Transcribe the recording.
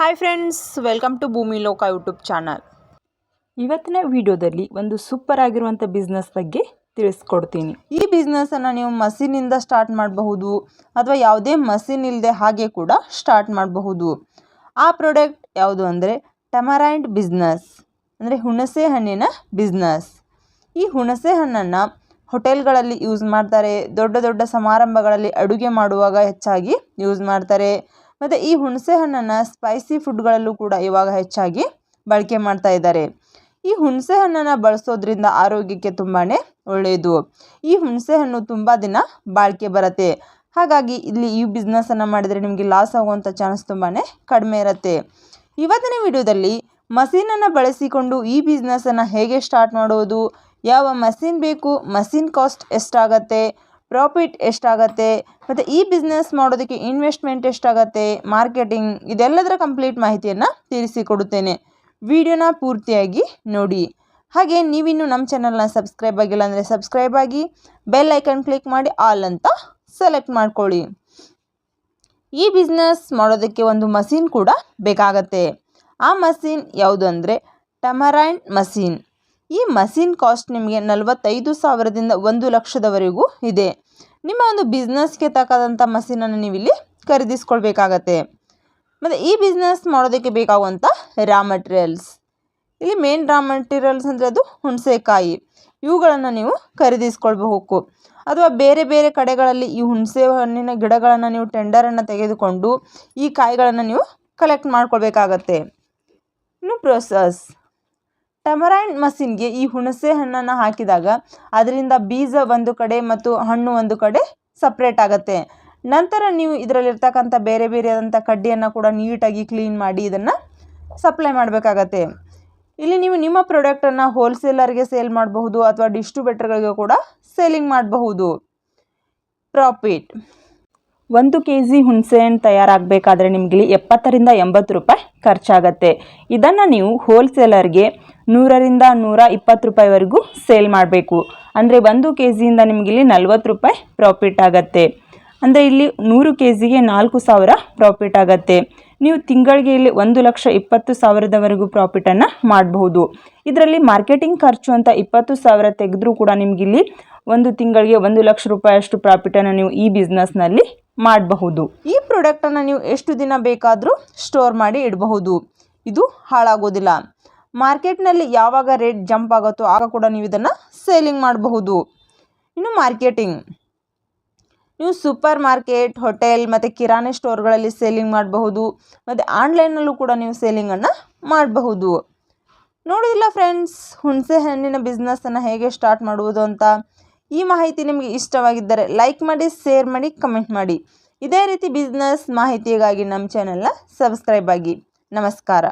Hi friends welcome to ಭೂಮಿ ಲೋಕ YouTube channel ಇವತ್ತಿನ ವಿಡಿಯೋದಲ್ಲಿ ಒಂದು ಸೂಪರ್ ಆಗಿರುವಂಥ ಬಿಸ್ನೆಸ್ ಬಗ್ಗೆ ತಿಳಿಸ್ಕೊಡ್ತೀನಿ. ಈ ಬಿಸ್ನೆಸ್ಸನ್ನು ನೀವು ಮಸೀನಿಂದ ಸ್ಟಾರ್ಟ್ ಮಾಡಬಹುದು ಅಥವಾ ಯಾವುದೇ ಮಸೀನ್ ಇಲ್ಲದೆ ಹಾಗೆ ಕೂಡ ಸ್ಟಾರ್ಟ್ ಮಾಡಬಹುದು. ಆ ಪ್ರಾಡಕ್ಟ್ ಯಾವುದು ಅಂದರೆ ಟಮರೈಂಡ್ ಬಿಸ್ನೆಸ್ ಅಂದರೆ ಹುಣಸೆ ಹಣ್ಣಿನ ಬಿಸ್ನೆಸ್ ಈ ಹುಣಸೆ ಹಣ್ಣನ್ನು ಹೋಟೆಲ್ಗಳಲ್ಲಿ ಯೂಸ್ ಮಾಡ್ತಾರೆ ದೊಡ್ಡ ದೊಡ್ಡ ಸಮಾರಂಭಗಳಲ್ಲಿ ಅಡುಗೆ ಮಾಡುವಾಗ ಹೆಚ್ಚಾಗಿ ಯೂಸ್ ಮಾಡ್ತಾರೆ. ಮತ್ತು ಈ ಹುಣಸೆ ಹಣ್ಣನ್ನು ಸ್ಪೈಸಿ ಫುಡ್ಗಳಲ್ಲೂ ಕೂಡ ಇವಾಗ ಹೆಚ್ಚಾಗಿ ಬಳಕೆ ಮಾಡ್ತಾ ಇದ್ದಾರೆ. ಈ ಹುಣಸೆ ಹಣ್ಣನ್ನು ಬಳಸೋದ್ರಿಂದ ಆರೋಗ್ಯಕ್ಕೆ ತುಂಬಾ ಒಳ್ಳೆಯದು ಈ ಹುಣಸೆ ಹಣ್ಣು ತುಂಬ ದಿನ ಬಾಳಿಕೆ ಬರುತ್ತೆ. ಹಾಗಾಗಿ ಇಲ್ಲಿ ಈ ಬಿಸ್ನೆಸ್ಸನ್ನು ಮಾಡಿದರೆ ನಿಮಗೆ ಲಾಸ್ ಆಗುವಂಥ ಚಾನ್ಸ್ ತುಂಬಾ ಕಡಿಮೆ ಇರುತ್ತೆ. ಇವತ್ತಿನ ವಿಡಿಯೋದಲ್ಲಿ ಮಸೀನನ್ನು ಬಳಸಿಕೊಂಡು ಈ ಬಿಸ್ನೆಸ್ಸನ್ನು ಹೇಗೆ ಸ್ಟಾರ್ಟ್ ಮಾಡೋದು, ಯಾವ ಮಸೀನ್ ಬೇಕು ಮಸೀನ್ ಕಾಸ್ಟ್ ಎಷ್ಟಾಗತ್ತೆ ಪ್ರಾಫಿಟ್ ಎಷ್ಟಾಗತ್ತೆ? ಮತ್ತು ಈ ಬಿಸ್ನೆಸ್ ಮಾಡೋದಕ್ಕೆ ಇನ್ವೆಸ್ಟ್ಮೆಂಟ್ ಎಷ್ಟಾಗತ್ತೆ? ಮಾರ್ಕೆಟಿಂಗ್ ಇದೆಲ್ಲದರ ಕಂಪ್ಲೀಟ್ ಮಾಹಿತಿಯನ್ನು ತಿಳಿಸಿಕೊಡುತ್ತೇನೆ ವಿಡಿಯೋನ ಪೂರ್ತಿಯಾಗಿ ನೋಡಿ. ಹಾಗೆ ನೀವಿನ್ನು ನಮ್ಮ ಚಾನಲ್ನ ಸಬ್ಸ್ಕ್ರೈಬ್ ಆಗಿಲ್ಲ ಅಂದರೆ ಸಬ್ಸ್ಕ್ರೈಬ್ ಆಗಿ ಬೆಲ್ ಐಕನ್ ಕ್ಲಿಕ್ ಮಾಡಿ ಆಲ್ ಅಂತ ಸೆಲೆಕ್ಟ್ ಮಾಡ್ಕೊಳ್ಳಿ. ಈ ಬಿಸ್ನೆಸ್ ಮಾಡೋದಕ್ಕೆ ಒಂದು ಮಸೀನ್ ಕೂಡ ಬೇಕಾಗತ್ತೆ. ಆ ಮಸೀನ್ ಯಾವುದು ಅಂದರೆ ಟಮರೈನ್ ಮಷೀನ್ ಈ ಮಸೀನ್ ಕಾಸ್ಟ್ ನಿಮಗೆ ನಲವತ್ತೈದು ಸಾವಿರದಿಂದ ಒಂದು ಲಕ್ಷದವರೆಗೂ ಇದೆ. ನಿಮ್ಮ ಒಂದು ಬಿಸ್ನೆಸ್ಗೆ ತಕ್ಕದಂಥ ಮಷೀನನ್ನು ನೀವಿಲ್ಲಿ ಖರೀದಿಸ್ಕೊಳ್ಬೇಕಾಗತ್ತೆ. ಮತ್ತು ಈ ಬಿಸ್ನೆಸ್ ಮಾಡೋದಕ್ಕೆ ಬೇಕಾಗುವಂಥ ರಾ ಮಟೀರಿಯಲ್ಸ್ ಇಲ್ಲಿ ಮೇನ್ ರಾ ಮಟೀರಿಯಲ್ಸ್ ಅಂದರೆ ಅದು ಹುಣಸೆಕಾಯಿ. ಇವುಗಳನ್ನು ನೀವು ಖರೀದಿಸ್ಕೊಳ್ಬೇಕು. ಅಥವಾ ಬೇರೆ ಬೇರೆ ಕಡೆಗಳಲ್ಲಿ ಈ ಹುಣಸೆ ಹಣ್ಣಿನ ಗಿಡಗಳನ್ನು ನೀವು ಟೆಂಡರನ್ನು ತೆಗೆದುಕೊಂಡು ಈ ಕಾಯಿಗಳನ್ನು ನೀವು ಕಲೆಕ್ಟ್ ಮಾಡ್ಕೊಳ್ಬೇಕಾಗತ್ತೆ. ಇನ್ನು ಪ್ರೊಸೆಸ್ ಟಮರೈನ್ ಮಷೀನ್ಗೆ ಈ ಹುಣಸೆ ಹಣ್ಣನ್ನು ಹಾಕಿದಾಗ ಅದರಿಂದ ಬೀಜ ಒಂದು ಕಡೆ ಮತ್ತು ಹಣ್ಣು ಒಂದು ಕಡೆ ಸಪ್ರೇಟ್ ಆಗುತ್ತೆ. ನಂತರ ನೀವು ಇದರಲ್ಲಿರ್ತಕ್ಕಂಥ ಬೇರೆ ಬೇರೆಯಾದಂಥ ಕಡ್ಡಿಯನ್ನು ಕೂಡ ನೀಟಾಗಿ ಕ್ಲೀನ್ ಮಾಡಿ ಇದನ್ನು ಸಪ್ಲೈ ಮಾಡಬೇಕಾಗತ್ತೆ. ಇಲ್ಲಿ ನೀವು ನಿಮ್ಮ ಪ್ರಾಡಕ್ಟನ್ನು ಹೋಲ್ಸೇಲರ್ಗೆ ಸೇಲ್ ಮಾಡಬಹುದು ಅಥವಾ ಡಿಸ್ಟ್ರಿಬ್ಯೂಟರ್ಗಳಿಗೆ ಕೂಡ ಸೇಲಿಂಗ್ ಮಾಡಬಹುದು. ಪ್ರಾಫಿಟ್ ಒಂದು ಕೆ ಜಿ ಹುಣಸೆಹಣ್ಣು ತಯಾರಾಗಬೇಕಾದ್ರೆ ನಿಮಗೆ ಎಪ್ಪತ್ತರಿಂದ ಎಂಬತ್ತು ರೂಪಾಯಿ ಖರ್ಚಾಗತ್ತೆ. ಇದನ್ನು ನೀವು ಹೋಲ್ಸೇಲರ್ಗೆ ನೂರರಿಂದ ನೂರ ಇಪ್ಪತ್ತು ರೂಪಾಯಿವರೆಗೂ ಸೇಲ್ ಮಾಡಬೇಕು. ಅಂದರೆ ಒಂದು ಕೆ ಜಿಯಿಂದ ನಿಮಗಿಲ್ಲಿ ನಲ್ವತ್ತು ರೂಪಾಯಿ ಪ್ರಾಫಿಟ್ ಆಗುತ್ತೆ. ಅಂದರೆ ಇಲ್ಲಿ ನೂರು ಕೆ ಜಿಗೆ ನಾಲ್ಕು ಸಾವಿರ ಪ್ರಾಫಿಟ್ ಆಗುತ್ತೆ. ನೀವು ತಿಂಗಳಿಗೆ ಇಲ್ಲಿ ಒಂದು ಲಕ್ಷ ಇಪ್ಪತ್ತು ಸಾವಿರದವರೆಗೂ ಪ್ರಾಫಿಟನ್ನು ಮಾಡಬಹುದು. ಇದರಲ್ಲಿ ಮಾರ್ಕೆಟಿಂಗ್ ಖರ್ಚು ಅಂತ ಇಪ್ಪತ್ತು ಸಾವಿರ ತೆಗೆದ್ರೂ ಕೂಡ ನಿಮಗಿಲ್ಲಿ ಒಂದು ತಿಂಗಳಿಗೆ ಒಂದು ಲಕ್ಷ ರೂಪಾಯಿಯಷ್ಟು ಪ್ರಾಫಿಟನ್ನು ನೀವು ಈ ಬಿಸ್ನೆಸ್ನಲ್ಲಿ ಮಾಡಬಹುದು. ಈ ಪ್ರಾಡಕ್ಟನ್ನು ನೀವು ಎಷ್ಟು ದಿನ ಬೇಕಾದರೂ ಸ್ಟೋರ್ ಮಾಡಿ ಇಡಬಹುದು. ಇದು ಹಾಳಾಗೋದಿಲ್ಲ. ಮಾರ್ಕೆಟ್ನಲ್ಲಿ ಯಾವಾಗ ರೇಟ್ ಜಂಪ್ ಆಗುತ್ತೋ ಆಗ ಕೂಡ ನೀವು ಇದನ್ನು ಸೇಲಿಂಗ್ ಮಾಡಬಹುದು. ಇನ್ನು ಮಾರ್ಕೆಟಿಂಗ್ ನೀವು ಸೂಪರ್ ಮಾರ್ಕೆಟ್ ಹೋಟೆಲ್ ಮತ್ತು ಕಿರಾಣಿ ಸ್ಟೋರ್ಗಳಲ್ಲಿ ಸೇಲಿಂಗ್ ಮಾಡಬಹುದು. ಮತ್ತು ಆನ್ಲೈನಲ್ಲೂ ಕೂಡ ನೀವು ಸೇಲಿಂಗನ್ನು ಮಾಡಬಹುದು. ನೋಡಿದಿಲ್ಲ ಫ್ರೆಂಡ್ಸ್ ಹುಣಸೆ ಹಣ್ಣಿನ ಬಿಸ್ನೆಸ್ಸನ್ನು ಹೇಗೆ ಸ್ಟಾರ್ಟ್ ಮಾಡುವುದು ಅಂತ? ಈ ಮಾಹಿತಿ ನಿಮಗೆ ಇಷ್ಟವಾಗಿದ್ದರೆ ಲೈಕ್ ಮಾಡಿ ಶೇರ್ ಮಾಡಿ ಕಮೆಂಟ್ ಮಾಡಿ. ಇದೇ ರೀತಿ ಬಿಸ್ನೆಸ್ ಮಾಹಿತಿಗಾಗಿ ನಮ್ಮ ಚಾನೆಲ್ನ ಸಬ್ಸ್ಕ್ರೈಬ್ ಆಗಿ. ನಮಸ್ಕಾರ.